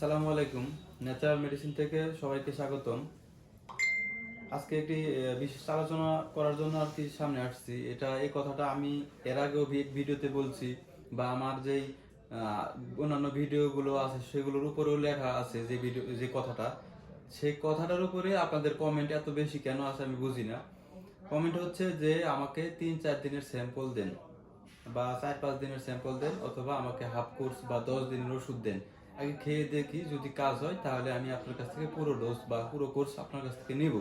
আসসালামু আলাইকুম। Natural medicine থেকে সবাইকে স্বাগতম। আজকে একটি বিশেষ আলোচনা করার জন্য আর কি সামনে আসছি। এটা, এই কথাটা আমি এর আগেও ভিডিওতে বলছি বা আমার যেই অন্যান্য ভিডিওগুলো আছে সেগুলোর উপরেও লেখা আছে যে ভিডিও, যে কথাটা। সেই কথাটার উপরে আপনাদের কমেন্ট এত বেশি কেন আছে আমি বুঝি না। কমেন্ট হচ্ছে যে আমাকে তিন, চার দিনের স্যাম্পল দেন বা চার, পাঁচ দিনের স্যাম্পল দেন অথবা আমাকে হাফ কোর্স বা দশ দিনের ওষুধ দেন। আগে খেয়ে দেখি যদি কাজ হয়, তাহলে আমি আপনার কাছ থেকে পুরো ডোজ বা পুরো কোর্স আপনার কাছ থেকে নিব।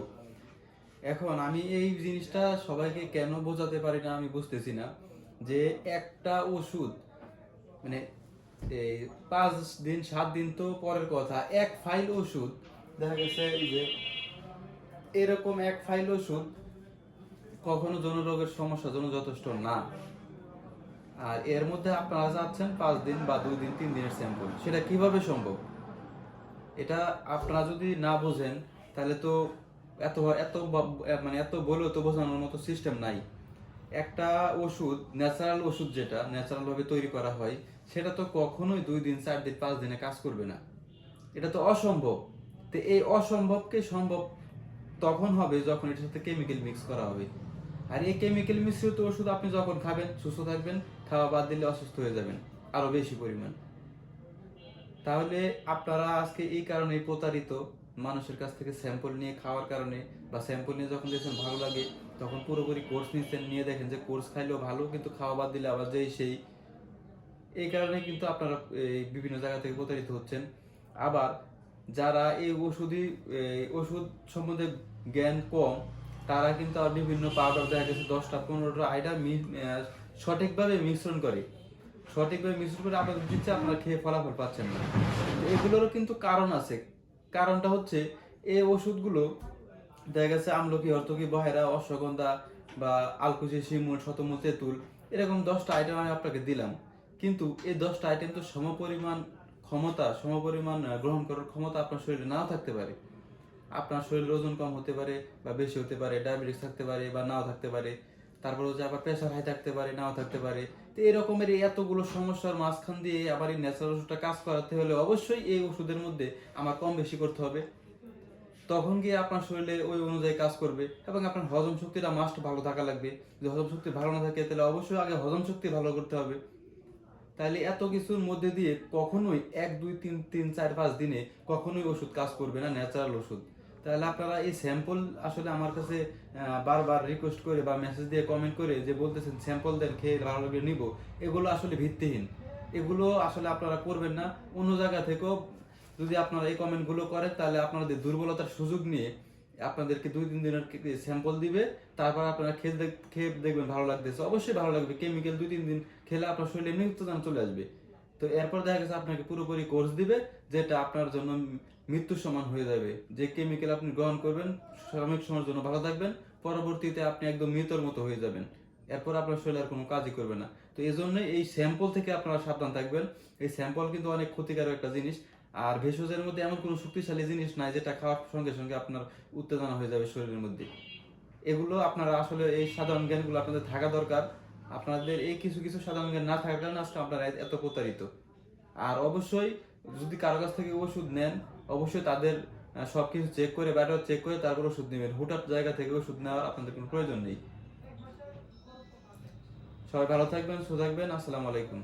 এখন আমি এই জিনিসটা সবাইকে কেন বোঝাতে পারি না আমি বুঝতেছি না। যে একটা ওষুধ মানে এই পাঁচ দিন, সাত দিন তো পরের কথা, এক ফাইল ওষুধ, দেখা গেছে যে এরকম এক ফাইল ওষুধ, কখনো জনরোগের সমস্যার জন্য যথেষ্ট না। আর এর মধ্যে আপনারা যাচ্ছেন পাঁচ দিন বা দুই দিন, তিন দিনের স্যাম্পল সেটা কীভাবে সম্ভব? এটা আপনারা যদি না বোঝেন, তাহলে তো এত এত মানে এত বলেও তো বোঝানোর মতো সিস্টেম নাই। একটা ওষুধ ন্যাচারাল ওষুধ যেটা ন্যাচারাল ভাবে তৈরি করা হয়, সেটা তো কখনোই দুই দিন, চার দিন, পাঁচ দিনে কাজ করবে না। এটা তো অসম্ভব। তো এই অসম্ভবকে সম্ভব তখন হবে যখন এটার সাথে কেমিক্যাল মিক্স করা হবে। আর এই কেমিক্যাল মিশ্রিত ওষুধ আপনি যখন খাবেন, সুস্থ থাকবেন, খাওয়া বাদ দিলে অসুস্থ হয়ে যাবেন, আরও বেশি পরিমাণ। তাহলে আপনারা আজকে এই কারণে প্রতারিত মানুষের কাছ থেকে স্যাম্পল নিয়ে খাওয়ার কারণে বা স্যাম্পল নিয়ে যখন দেখছেন ভালো লাগে, তখন পুরোপুরি কোর্স নিচ্ছেন, নিয়ে দেখেন যে কোর্স খাইলেও ভালো, কিন্তু খাওয়া বাদ দিলে আবার যেই সেই। এই কারণে কিন্তু আপনারা এই বিভিন্ন জায়গা থেকে প্রতারিত হচ্ছেন। আবার যারা এই ওষুধই ওষুধ সম্বন্ধে জ্ঞান কম তারা কিন্তু আর বিভিন্ন পাউডার দেখা গেছে দশটা, পনেরোটা আইটা সঠিকভাবে মিশ্রণ করে। সঠিকভাবে মিশ্রণ করে আপনাদের দিচ্ছে, আপনারা খেয়ে ফলাফল পাচ্ছেন না। এগুলোরও কিন্তু কারণ আছে। কারণটা হচ্ছে, এই ওষুধগুলো দেখা গেছে আমলকি, হরতকি, বহেরা, অশ্বগন্ধা বা আলকুচি, শিমুল, শতমূল, তেঁতুল, এরকম দশটা আইটেম আমি আপনাকে দিলাম। কিন্তু এই দশটা আইটেম তো সমপরিমাণ ক্ষমতা, সমপরিমাণ গ্রহণ করার ক্ষমতা আপনার শরীরে নাও থাকতে পারে। আপনার শরীরের ওজন কম হতে পারে বা বেশি হতে পারে ডায়াবেটিস থাকতে পারে বা নাও থাকতে পারে, তারপর হচ্ছে আবার প্রেশার হাই থাকতে পারে, নাও থাকতে পারে, তো এরকমের এতগুলো সমস্যার মাঝখান দিয়ে আবার এই ন্যাচারাল ওষুধটা কাজ করাতে হলে অবশ্যই এই ওষুধের মধ্যে আমার কম বেশি করতে হবে। তখন গিয়ে আপনার শরীরে ওই অনুযায়ী কাজ করবে এবং আপনার হজম শক্তিটা মাস্ট ভালো থাকা লাগবে। যদি হজম শক্তি ভালো না থাকে, তাহলে অবশ্যই আগে হজম শক্তি ভালো করতে হবে। তাহলে এত কিছুর মধ্যে দিয়ে কখনোই এক, দুই, তিন তিন, চার, পাঁচ দিনে কখনোই ওষুধ কাজ করবে না ন্যাচারাল ওষুধ। তাহলে আপনারা এই স্যাম্পল আসলে আমার কাছে বারবার রিকোয়েস্ট করে বা মেসেজ দিয়ে কমেন্ট করে যে বলতেছেন স্যাম্পল দেন, খেয়ে ভালো নিব। এগুলো আসলে ভিত্তিহীন। এগুলো আসলে আপনারা করবেন না। অন্য জায়গা থেকেও যদি আপনারা এই কমেন্টগুলো করেন, তাহলে আপনাদের দুর্বলতার সুযোগ নিয়ে আপনাদেরকে দুই তিন দিনের স্যাম্পল দিবে। তারপর আপনারা খেয়ে খেয়ে দেখবেন ভালো লাগতেছে। অবশ্যই ভালো লাগবে। কেমিক্যাল দুই তিন দিন খেলে আপনার শরীরে এমনি চলে আসবে। তো এরপর দেখা গেছে আপনাকে পুরোপুরি কোর্স দিবে, যেটা আপনার জন্য মৃত্যুর সমান হয়ে যাবে। যে কেমিক্যাল আপনি গ্রহণ করবেন, সাময়িক সময়ের জন্য ভালো থাকবেন, পরবর্তীতে আপনি একদম মৃতর মতো হয়ে যাবেন। এরপর আপনার শরীর আর কোনো কাজই করবে না। তো এই জন্য এই স্যাম্পল থেকে আপনারা সাবধান থাকবেন। এই স্যাম্পল কিন্তু অনেক ক্ষতিকারক একটা জিনিস। আর ভেষজের মধ্যে এমন কোনো শক্তিশালী জিনিস নাই, যেটা খাওয়ার সঙ্গে সঙ্গে আপনার উত্তেজনা হয়ে যাবে শরীরের মধ্যে। এগুলো আপনারা আসলে এই সাধারণ জ্ঞানগুলো আপনাদের থাকা দরকার। আপনাদের এই কিছু কিছু সাধারণ জ্ঞান না থাকার কারণে আজকে আপনারা এত প্রতারিত। আর অবশ্যই যদি কারও কাছ থেকে ওষুধ নেন, অবশ্যই তাদের সবকিছু চেক করে, ব্যাটার চেক করে তারপর ওষুধ নেবেন। হুটার জায়গা থেকে ওষুধ নেওয়ার আপনাদের কোনো প্রয়োজন নেই। সবাই ভালো থাকবেন, সুস্থ থাকবেন। আসসালামু আলাইকুম।